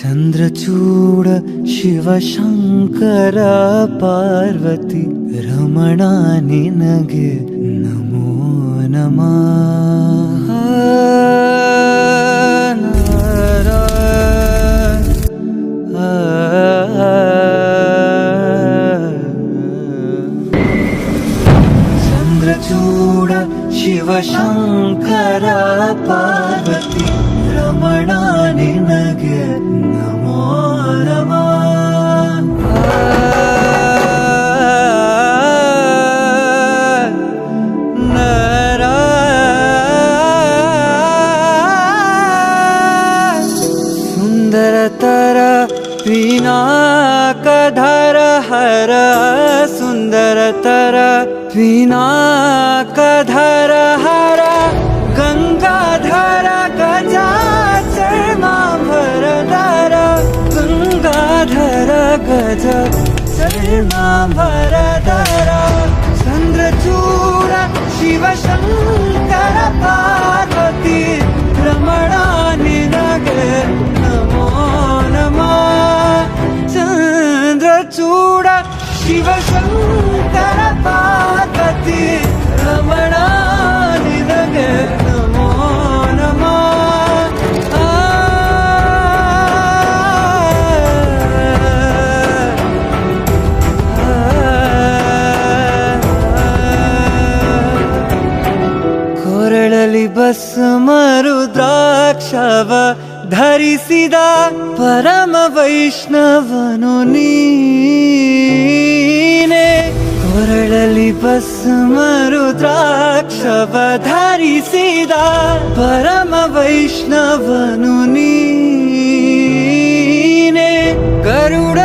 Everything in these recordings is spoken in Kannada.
ಚಂದ್ರಚೂಡ ಶಿವಶಂಕರ ಪಾರ್ವತಿ ರಮಣ ನಿನಗೆ ನಮೋ ನಮಃ ಚಂದ್ರಚೂಡ ಶಿವಶಂಕರ ಪಾರ್ವತಿ ರಮಣ जग सर्वरधर चन्द्रचूर शिवशङ्कर पार्वती रमणानि नगे नमो नमः चन्द्रचूड शिवशङ्कर पार्वती रमणा ಪರಮ ವೈಷ್ಣವನು ನೀನೆ. ಕೊರಳಲಿ ಬಸ್ ಮರುದ್ರಾಕ್ಷವ ಧರಿಸಿದ ಪರಮ ವೈಷ್ಣವನು ನೀನೆ. Garuda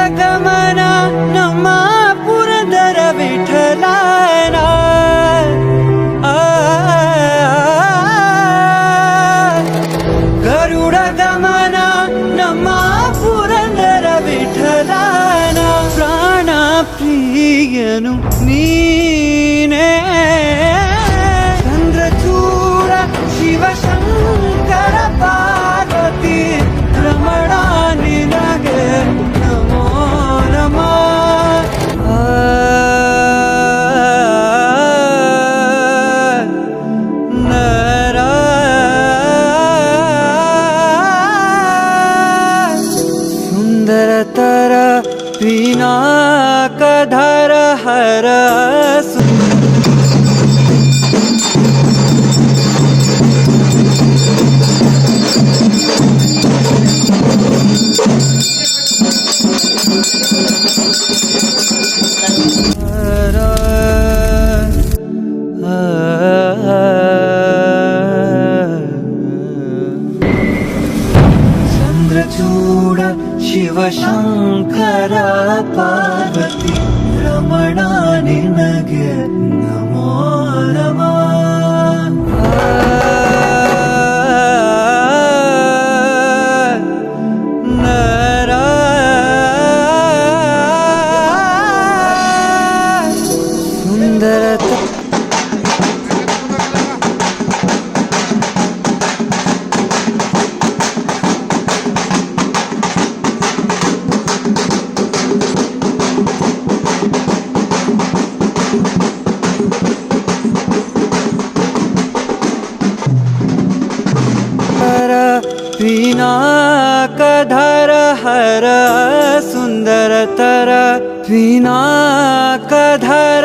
forget me. हर सुन्दरतर विना कधर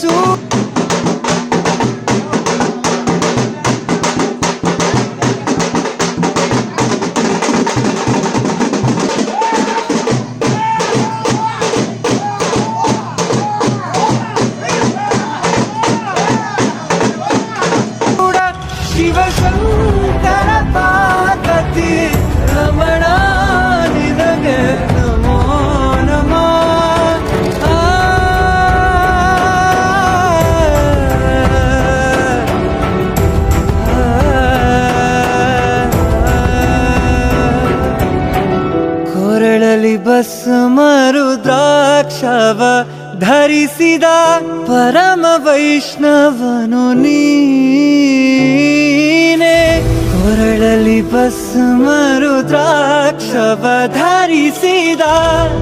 to ವೈಷ್ಣವನು ನೀನೆ. ಕೊರಳಲ್ಲಿ ಭಸ್ಮರುದ್ರಾಕ್ಷವ ಧರಿಸಿದ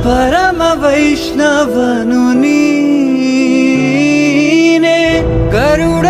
ಪರಮ ವೈಷ್ಣವನು ನೀನೆ. ಗರುಡ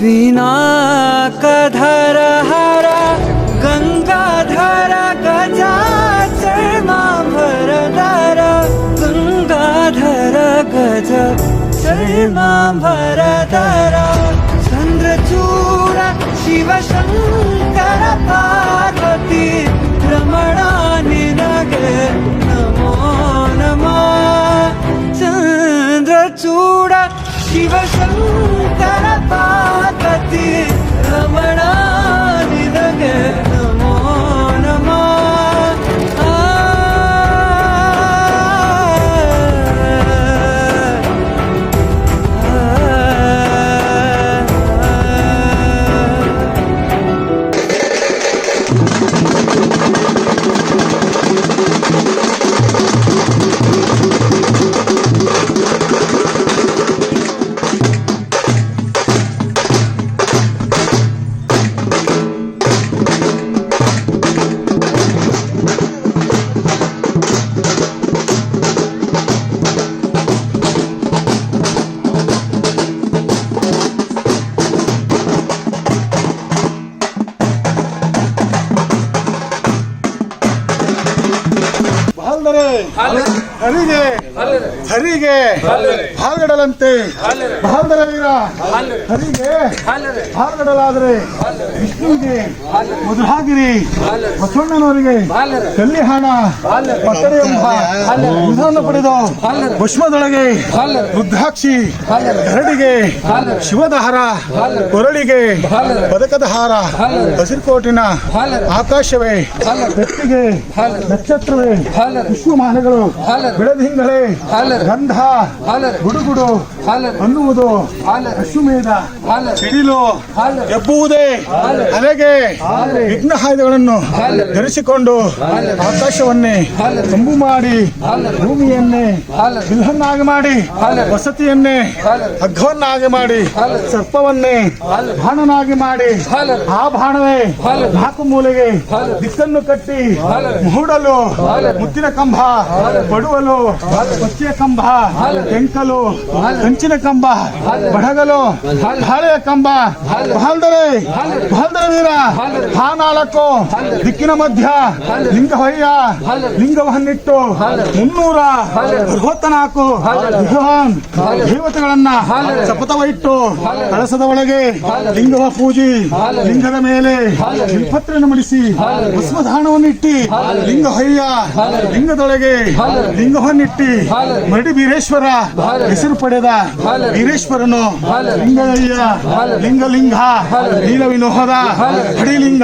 विनाकधर हर गङ्गाधर गजा शर्मा भर धरा गङ्गा धर गजा शर्मा भर दरा शिव शङ्कर पागी भ्रमणानि नगे नमो नमा। चन्द्रचूड शिवशङ्कर पार्वती ಹಾಲ್ಗಡಲಂತೆ. ಬಾಲ್ದರ ವೀರ. ಹರಿಗೆ. ಹಾಲ್ಗಡಲಾದರೆ ವಿಷ್ಣುವಿಗೆ ಮಧುರಾಗಿರಿ ಬಸವಣ್ಣನವರಿಗೆ ಕಲ್ಲಿಹಾಣ. ಪಟ್ಟಡೆ ಎಂಬ ವಿಧಾನ ಪಡೆದು ಭಸ್ಮದೊಳಗೆ ರುದ್ರಾಕ್ಷಿ ಗರಡಿಗೆ ಶಿವದಹಾರ ಕೊರಳಿಗೆ ಬದಕದ ಹಾರ ಹಸಿರುಕೋಟಿನ ಆಕಾಶವೇ ವ್ಯಕ್ತಿಗೆ ನಕ್ಷತ್ರವೇ ವಿಶ್ವಮಾನಗಳು ಬೆಳದಿಂಗಳೇ ಗಂಧ ಗುಡುಗುಡು ಅನ್ನುವುದು ಅಶ್ವಮೇಧ ಸಿಡಿಲು ಎಬ್ಬುವುದೇ ಅಲೆಗೆ ವಿಘ್ನಹಾಯುಧಗಳನ್ನು ಧರಿಸಿಕೊಂಡು ಆಕಾಶವನ್ನೇ ತುಂಬು ಮಾಡಿ ಭೂಮಿಯನ್ನೇ ಬಿಲ್ಹನ್ನಾಗಿ ಮಾಡಿ ವಸತಿಯನ್ನೇ ಹಗ್ಗವನ್ನಾಗಿ ಮಾಡಿ ಸರ್ಪವನ್ನೇ ಬಾಣನಾಗಿ ಮಾಡಿ ಆ ಬಾಣವೇ ನಾಲ್ಕು ಮೂಲೆಗೆ ದಿಕ್ಕನ್ನು ಕಟ್ಟಿ ಮೂಡಲು ಮುತ್ತಿನ ಕಂಬ ಬಡುವಲು ಕಂಬ ಕೆಂಕಲು ಕಂಚಿನ ಕಂಬ, ಬಡಗಲು, ಹಾಳೆಯ ಕಂಬ ಬಾಲ್ದರೆ ಬಾಲ್ದರೆ ವೀರ ಹಾ ನಾಲ್ಕು ದಿಕ್ಕಿನ ಮಧ್ಯ ಲಿಂಗವಯ್ಯ ಲಿಂಗವನ್ನಿಟ್ಟು, ಮುನ್ನೂರ ಅರವತ್ತನಾಲ್ಕು ವಿಹಾನ್ ದೇವತೆಗಳನ್ನ ಶಪಥವಿಟ್ಟು ಕಳಸದ ಒಳಗೆ ಲಿಂಗವ ಪೂಜಿ, ಲಿಂಗದ ಮೇಲೆ ಬಿಲ್ಪತ್ರೆಯನ್ನು ಮಡಿಸಿ ಭಸ್ಮಧಾನವನ್ನು ಇಟ್ಟಿ ಲಿಂಗ ಹೊಯ್ಯ ಲಿಂಗದೊಳಗೆ ಲಿಂಗವನ್ನಿಟ್ಟಿ, ಮರಡಿ ವೀರೇಶ್ವರ ಹೆಸರು ಪಡೆದ ವೀರೇಶ್ವರನು ಲಿಂಗಯ್ಯ ಲಿಂಗಲಿಂಗ ನೀಲ ವಿನೋಹದ ಹಡಿಲಿಂಗ.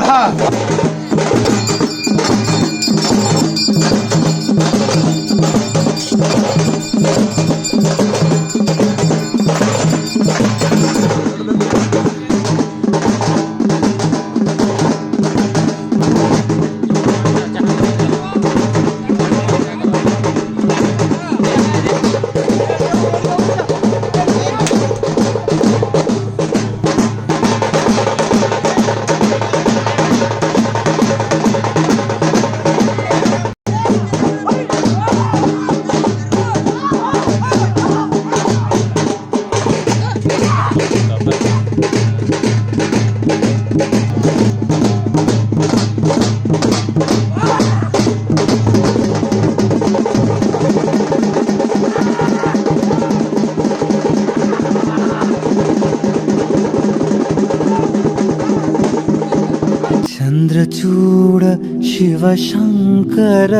ಚಂದ್ರಚೂಡ ಶಿವಶಂಕರ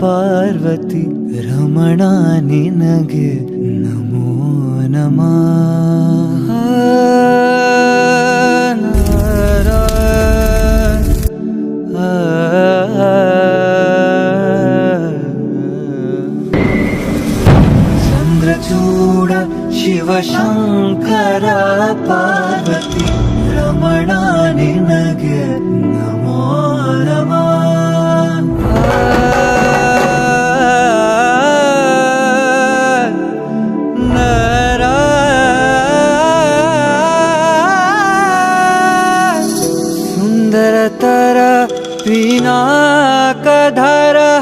ಪಾರ್ವತಿ ರಮಣಾನಗೆ ನಮೋ ನಮ. तर पिना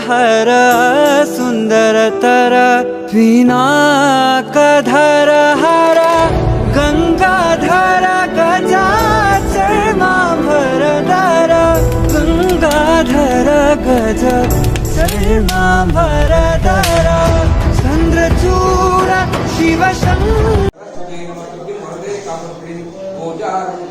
हर सुन्दर तर। पिना हर गङ्गाधर गजा शा भर धर गङ्गा धर गजा शा भर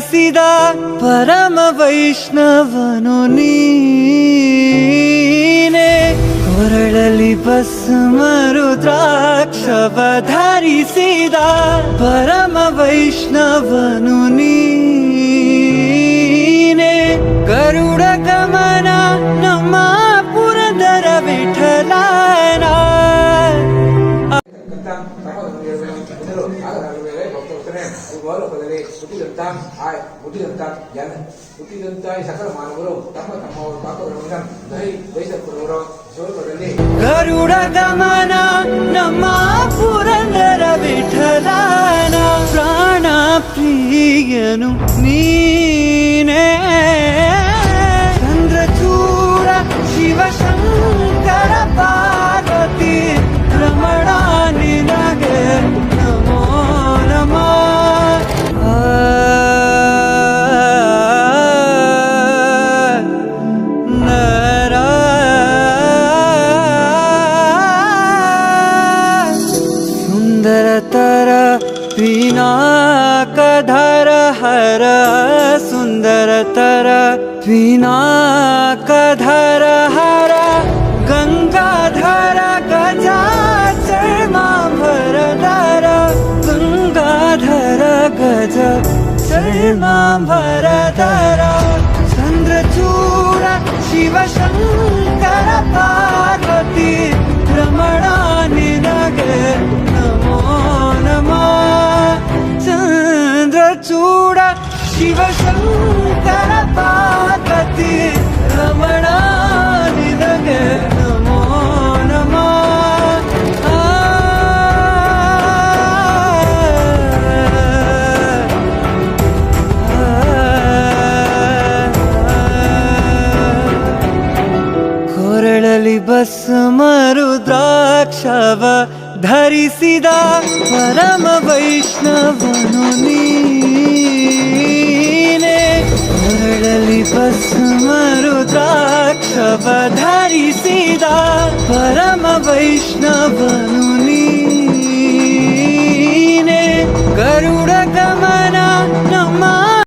ಧರಿಸಿದ ಪರಮ ವೈಷ್ಣವನು ನೀನೆ. ಕೊರಳಲಿ ಬಸ್ ಮರುದ್ರಾಕ್ಷವ ಧರಿಸಿದ ಪರಮ ವೈಷ್ಣವನು ನೀನೆ. ಗರುಡ ಗಮನ ನಮ್ಮ ಸುಗೌರ ಪದವೇ ಹುಟ್ಟಿದಂತ ಆಯ್ ಹುಟ್ಟಿದಂತ ಜನ. ಹುಟ್ಟಿದಂತ ಸಕಲ ಮಾನವರು ತಮ್ಮ ತಮ್ಮವರು ಪಾಪಗಳನ್ನು ದೈ ಬಯಸಲ್ಪಡುವರು ಸ್ವರೂಪದಲ್ಲಿ ಗರುಡ ಗಮನ ನಮ್ಮ ಪುರಂದರ ವಿಠಲನ ಪ್ರಾಣ ಪ್ರಿಯನು सुन्दरतर विनाकधर हर गङ्गाधर धर गङ्गा धर गजा शा भर शर्मा भरा ಧರಿಸಿದ ಪರಮ ವೈಷ್ಣವನು ನೀನೆ. ಮರಳಲಿ ಬಸ್ ಮರುದ್ರಾಕ್ಷವ ಧರಿಸಿದ ಪರಮ ವೈಷ್ಣವನು